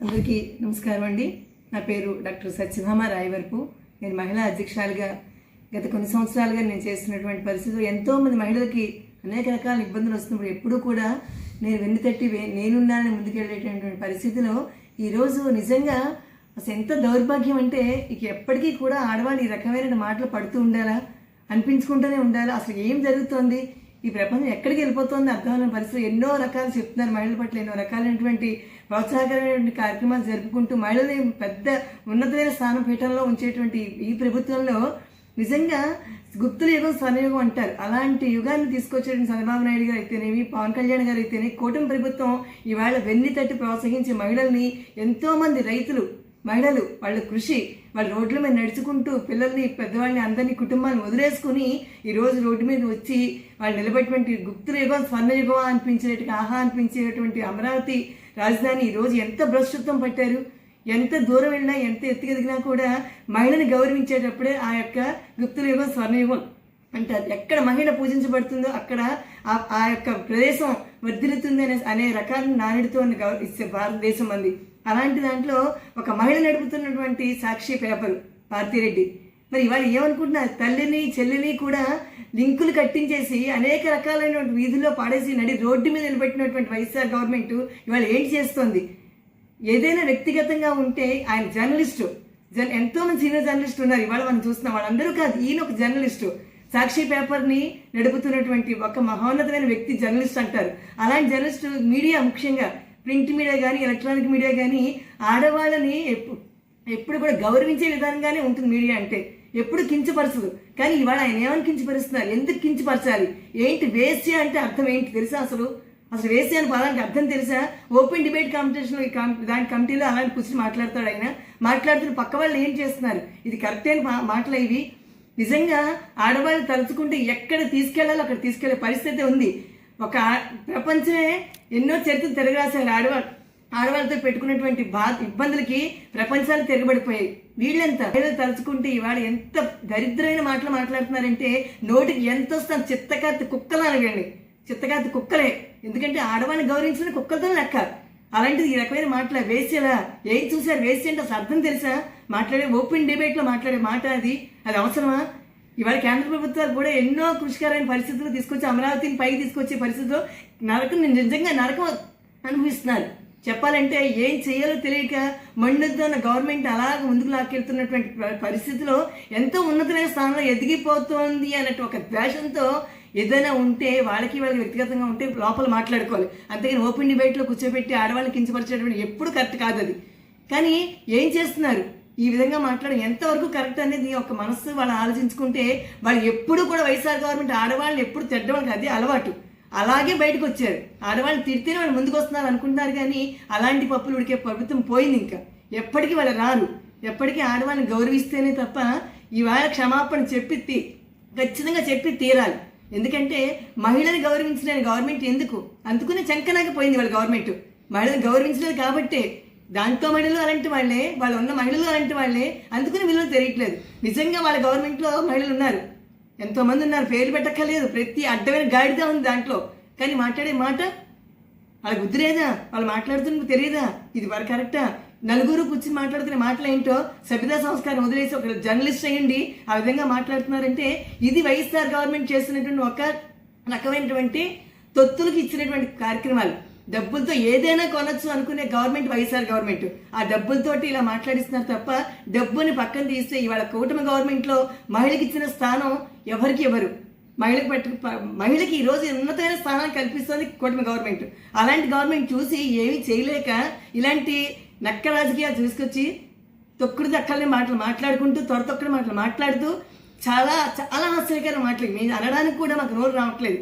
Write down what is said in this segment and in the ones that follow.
అందరికీ నమస్కారం అండి. నా పేరు డాక్టర్ సత్యభామ రాయవరపు. నేను మహిళా అధ్యక్షురాలుగా గత కొన్ని సంవత్సరాలుగా నేను చేస్తున్నటువంటి పరిస్థితులు ఎంతోమంది మహిళలకి అనేక రకాల ఇబ్బందులు వస్తున్నప్పుడు ఎప్పుడూ కూడా నేను వెన్ను తట్టి నేనున్నానని ముందుకెళ్ళేటటువంటి పరిస్థితిలో ఈరోజు నిజంగా అసలు ఎంత దౌర్భాగ్యం అంటే ఇక ఎప్పటికీ కూడా ఆడవాళ్ళు ఈ రకమైన మాటలు పడుతూ ఉండాలా? అనిపించుకుంటూనే ఉండాలా? అసలు ఏం జరుగుతోంది? ఈ ప్రపంచం ఎక్కడికి వెళ్ళిపోతుంది అర్థమైన పరిస్థితి ఎన్నో రకాలు చెప్తున్నారు. మహిళల పట్ల ఎన్నో రకాలైనటువంటి ప్రోత్సాహకరమైనటువంటి కార్యక్రమాలు జరుపుకుంటూ మహిళల్ని పెద్ద ఉన్నతమైన స్థానం పీఠంలో ఉంచేటువంటి ఈ ప్రభుత్వంలో నిజంగా గుప్తుల యుగం స్వర్ణయుగం అంటారు. అలాంటి యుగాన్ని తీసుకొచ్చేటువంటి చంద్రబాబు నాయుడు గారు అయితేనేమి పవన్ కళ్యాణ్ గారు అయితేనే కూటమి ప్రభుత్వం ఇవాళ వెన్ని తట్టి ప్రోత్సహించే మహిళల్ని ఎంతోమంది రైతులు మహిళలు వాళ్ళ కృషి వాళ్ళు రోడ్ల మీద నడుచుకుంటూ పిల్లల్ని పెద్దవాళ్ళని అందరినీ కుటుంబాన్ని వదిలేసుకుని ఈరోజు రోడ్డు మీద వచ్చి వాళ్ళు నిలబెట్టినటువంటి గుప్తుల స్వర్ణయుగం స్వర్ణ ఆహా అనిపించేటువంటి అమరావతి రాజధాని ఈరోజు ఎంత భ్రష్టత్వం పట్టారు? ఎంత దూరం వెళ్ళినా ఎంత ఎత్తుకెదిగినా కూడా మహిళని గౌరవించేటప్పుడే ఆ యొక్క గుప్తుల స్వర్ణయుగం అంటారు. ఎక్కడ మహిళ పూజించబడుతుందో అక్కడ ఆ- ఆ యొక్క ప్రదేశం వర్ధిల్లుతుంది అనే అనే రకాల నానుడితో ఉన్న గౌ- భారతదేశం అంది. అలాంటి దాంట్లో ఒక మహిళ నడుపుతున్నటువంటి సాక్షి పేపర్ భారతిరెడ్డి మరి ఇవాళ ఏమనుకుంటున్నారు తల్లిని చెల్లిని కూడా లింకులు కట్టించేసి అనేక రకాలైనటువంటి వీధుల్లో పాడేసి నడి రోడ్డు మీద నిలబెట్టినటువంటి వైఎస్ఆర్ గవర్నమెంట్ ఇవాళ ఏంటి చేస్తోంది? ఏదైనా వ్యక్తిగతంగా ఉంటే ఆయన జర్నలిస్టు. జన్ ఎంతోమంది సీనియర్ జర్నలిస్టు ఉన్నారు. ఇవాళ మనం చూస్తున్నాం వాళ్ళందరూ కాదు ఈయన ఒక జర్నలిస్టు. సాక్షి పేపర్ని నడుపుతున్నటువంటి ఒక మహోన్నతమైన వ్యక్తి జర్నలిస్ట్ అంటారు. అలాంటి జర్నలిస్టు మీడియా ముఖ్యంగా ప్రింట్ మీడియా కానీ ఎలక్ట్రానిక్ మీడియా కానీ ఆడవాళ్ళని ఎప్పుడు ఎప్పుడు కూడా గౌరవించే విధానంగానే ఉంటుంది మీడియా అంటే. ఎప్పుడు కించపరచదు. కానీ ఇవాళ ఆయన ఏమని కించపరుస్తున్నారు? ఎందుకు కించపరచాలి? ఏంటి వేశ్య అంటే అర్థం ఏంటి తెలుసా అసలు? అసలు వేసే అని పదానికి అర్థం తెలుసా? ఓపెన్ డిబేట్ కాంపిటీషన్ దాని కమిటీలో అలాంటి కూర్చొని మాట్లాడతాడు ఆయన. మాట్లాడుతున్న పక్క వాళ్ళు ఏం చేస్తున్నారు? ఇది కరెక్ట్ అయిన మా- మాటలు ఇవి. నిజంగా ఆడవాళ్ళు తలుచుకుంటే ఎక్కడ తీసుకెళ్ళాలో అక్కడ తీసుకెళ్ళే పరిస్థితి ఉంది. ఒక ప్రపంచమే ఎన్నో చరిత్ర తిరగరాశారు ఆడవాళ్ళు ఆడవాళ్ళతో పెట్టుకున్నటువంటి బా ఇబ్బందులకి ప్రపంచాలు తిరగబడిపోయాయి. వీళ్ళెంత ఏదో తలుచుకుంటే ఇవాళ ఎంత దరిద్రమైన మాటలు మాట్లాడుతున్నారంటే నోటికి ఎంత వస్తాను చిత్తకార్తి కుక్కలు అనగండి. చిత్తకార్తి కుక్కలే. ఎందుకంటే ఆడవాళ్ళని గౌరవించిన కుక్కలతో లెక్క. అలాంటిది ఈ రకమైన మాటలు వేసేలా ఏం చూసారు వేసి అంటే అసలు అర్థం తెలుసా? మాట్లాడే ఓపెన్ డిబేట్లో మాట్లాడే మాట అది. అది అవసరమా? ఇవాళ కేంద్ర ప్రభుత్వాలు కూడా ఎన్నో కృషికరమైన పరిస్థితులు తీసుకొచ్చి అమరావతిని పైకి తీసుకొచ్చే పరిస్థితిలో నరకం నిజంగా నరకం అనుభవిస్తున్నారు. చెప్పాలంటే ఏం చేయాలో తెలియక మండుతున్న గవర్నమెంట్ అలాగ ముందుకు లాక్కెళ్తున్నటువంటి పరిస్థితిలో ఎంతో ఉన్నతమైన స్థానంలో ఎదిగిపోతోంది అన్నట్టు ఒక ద్వేషంతో ఏదైనా ఉంటే వాళ్ళకి వాళ్ళకి వ్యక్తిగతంగా ఉంటే లోపల మాట్లాడుకోవాలి. అంతేగాని ఓపెన్ డిబేట్లో కూర్చోబెట్టి ఆడవాళ్ళని కించపరిచేటువంటి ఎప్పుడు కరెక్ట్ కాదు అది. కానీ ఏం చేస్తున్నారు? ఈ విధంగా మాట్లాడడం ఎంతవరకు కరెక్ట్ అనేది ఒక మనస్సు వాళ్ళు ఆలోచించుకుంటే వాళ్ళు ఎప్పుడు కూడా వైఎస్ఆర్ గవర్నమెంట్ ఆడవాళ్ళని ఎప్పుడు తిట్టడం అదే అలవాటు. అలాగే బయటకు వచ్చారు. ఆడవాళ్ళని తిడితేనే వాళ్ళు ముందుకు వస్తున్నారు అనుకుంటున్నారు కానీ అలాంటి పప్పులు ఉడికే ప్రభుత్వం పోయింది ఇంకా. ఎప్పటికీ వాళ్ళు రారు. ఎప్పటికీ ఆడవాళ్ళని గౌరవిస్తేనే తప్ప ఇవాళ క్షమాపణ చెప్పి తీ- ఖచ్చితంగా చెప్పి తీరాలి. ఎందుకంటే మహిళని గౌరవించలేని గవర్నమెంట్ ఎందుకు? అందుకునే చంకనాకపోయింది వాళ్ళ గవర్నమెంట్. మహిళని గౌరవించలేదు కాబట్టే దాంతో మహిళలు అలాంటి వాళ్ళే వాళ్ళు ఉన్న మహిళలు అలాంటి వాళ్ళే అందుకని విలువ తెలియట్లేదు. నిజంగా వాళ్ళ గవర్నమెంట్లో మహిళలు ఉన్నారు. ఎంతోమంది ఉన్నారు. పేరు పెట్టక్కర్లేదు. ప్రతి అడ్డమైన గాడిదా ఉంది దాంట్లో. కానీ మాట్లాడే మాట వాళ్ళకి బుద్ధి వాళ్ళు మాట్లాడుతున్నది తెలియదా? ఇది వారు కరెక్టా? నలుగురు కూర్చుని మాట్లాడుతున్న మాటలు ఏంటో సభ్యతా సంస్కారం వదిలేసి ఒక జర్నలిస్ట్ అయ్యండి. ఆ విధంగా మాట్లాడుతున్నారంటే ఇది వైఎస్ఆర్ గవర్నమెంట్ చేస్తున్నటువంటి ఒక రకమైనటువంటి తొత్తులకు ఇచ్చినటువంటి కార్యక్రమాలు. డబ్బులతో ఏదైనా కొనొచ్చు అనుకునే గవర్నమెంట్ వైఎస్ఆర్ గవర్నమెంట్. ఆ డబ్బులతోటి ఇలా మాట్లాడిస్తున్నారు తప్ప డబ్బుని పక్కన తీస్తే ఇవాళ కూటమి గవర్నమెంట్లో మహిళకి ఇచ్చిన స్థానం ఎవరికి ఇవ్వరు మహిళకి పట్టు మహిళకి ఈ రోజు ఉన్నతమైన స్థానాన్ని కల్పిస్తుంది కూటమి గవర్నమెంట్. అలాంటి గవర్నమెంట్ చూసి ఏమీ చేయలేక ఇలాంటి నక్క రాజకీయాలు తీసుకొచ్చి తొక్కుడు దక్కల్ని మాటలు మాట్లాడుకుంటూ త్వర తొక్కడి మాటలు మాట్లాడుతూ చాలా చాలా ఆశ్చర్యకరమైన మాటలు. నేను అనడానికి కూడా మాకు నోరు రావట్లేదు.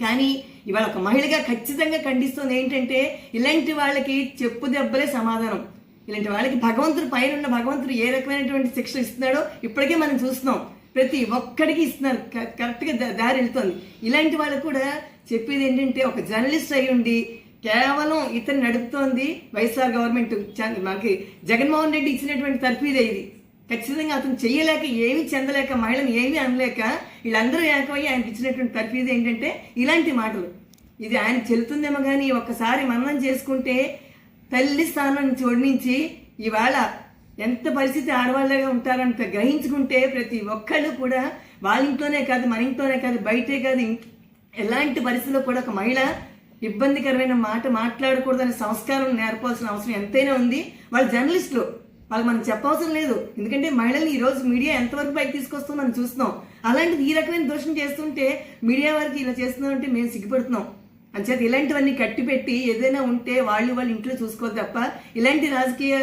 కానీ ఇవాళ ఒక మహిళగా ఖచ్చితంగా ఖండిస్తుంది ఏంటంటే ఇలాంటి వాళ్ళకి చెప్పు దెబ్బలే సమాధానం. ఇలాంటి వాళ్ళకి భగవంతుడు పైన ఉన్న భగవంతుడు ఏ రకమైనటువంటి శిక్షలు ఇస్తున్నాడో ఇప్పటికే మనం చూస్తున్నాం. ప్రతి ఒక్కడికి ఇస్తున్నారు. క- కరెక్ట్గా దారి వెళ్తుంది. ఇలాంటి వాళ్ళు కూడా చెప్పేది ఏంటంటే ఒక జర్నలిస్ట్ అయి ఉండి కేవలం ఇతను నడుపుతోంది వైఎస్ఆర్ గవర్నమెంట్ చ- మనకి జగన్మోహన్ రెడ్డి ఇచ్చినటువంటి తర్ఫీదే ఇది. ఖచ్చితంగా అతను చేయలేక ఏమీ చెందలేక మహిళను ఏమీ అనలేక వీళ్ళందరూ ఏకమయ్యి ఆయనకి ఇచ్చినటువంటి తర్ఫీదు ఏంటంటే ఇలాంటి మాటలు. ఇది ఆయన చెల్లుతుందేమో కానీ ఒక్కసారి మననం చేసుకుంటే తల్లి స్థానం నుంచి ఇవాళ ఎంత పరిస్థితి ఆడవాళ్ళగా ఉంటారంత గ్రహించుకుంటే ప్రతి ఒక్కళ్ళు కూడా వాళ్ళ ఇంట్లోనే కాదు మన ఇంట్లోనే కాదు బయటే కాదు ఎలాంటి పరిస్థితుల్లో కూడా ఒక మహిళ ఇబ్బందికరమైన మాట మాట్లాడకూడదనే సంస్కారం నేర్పాల్సిన అవసరం ఎంతైనా ఉంది. వాళ్ళు జర్నలిస్టులు వాళ్ళు మనం చెప్పవసరం లేదు. ఎందుకంటే మహిళల్ని ఈరోజు మీడియా ఎంతవరకు పైకి తీసుకొస్తుందో మనం చూస్తున్నాం. అలాంటిది ఈ రకమైన దోషం చేస్తుంటే మీడియా వారికి ఇలా చేస్తున్నామంటే మేము సిగ్గుపడుతున్నాం. అంచేత ఇలాంటివన్నీ కట్టిపెట్టి ఏదైనా ఉంటే వాళ్ళు వాళ్ళ ఇంట్లో చూసుకోవాలి తప్ప ఇలాంటి రాజకీయ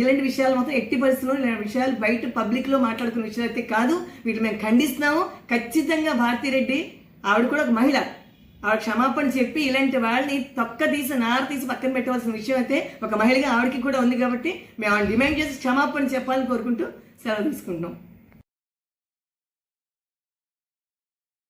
ఇలాంటి విషయాలు మొత్తం ఎట్టి పరిస్థితుల్లో ఇలాంటి విషయాలు బయట పబ్లిక్లో మాట్లాడుకునే విషయాలు అయితే కాదు. వీటిని మేము ఖండిస్తున్నాము. ఖచ్చితంగా భారతీరెడ్డి ఆవిడ కూడా ఒక మహిళ. ఆవిడ క్షమాపణ చెప్పి ఇలాంటి వాళ్ళని తొక్క తీసి నార తీసి పక్కన పెట్టవలసిన విషయం అయితే ఒక మహిళగా ఆవిడకి కూడా ఉంది కాబట్టి మేము ఆవిడ డిమాండ్ చేసి క్షమాపణ చెప్పాలని కోరుకుంటూ సెలవు తీసుకుంటున్నాం.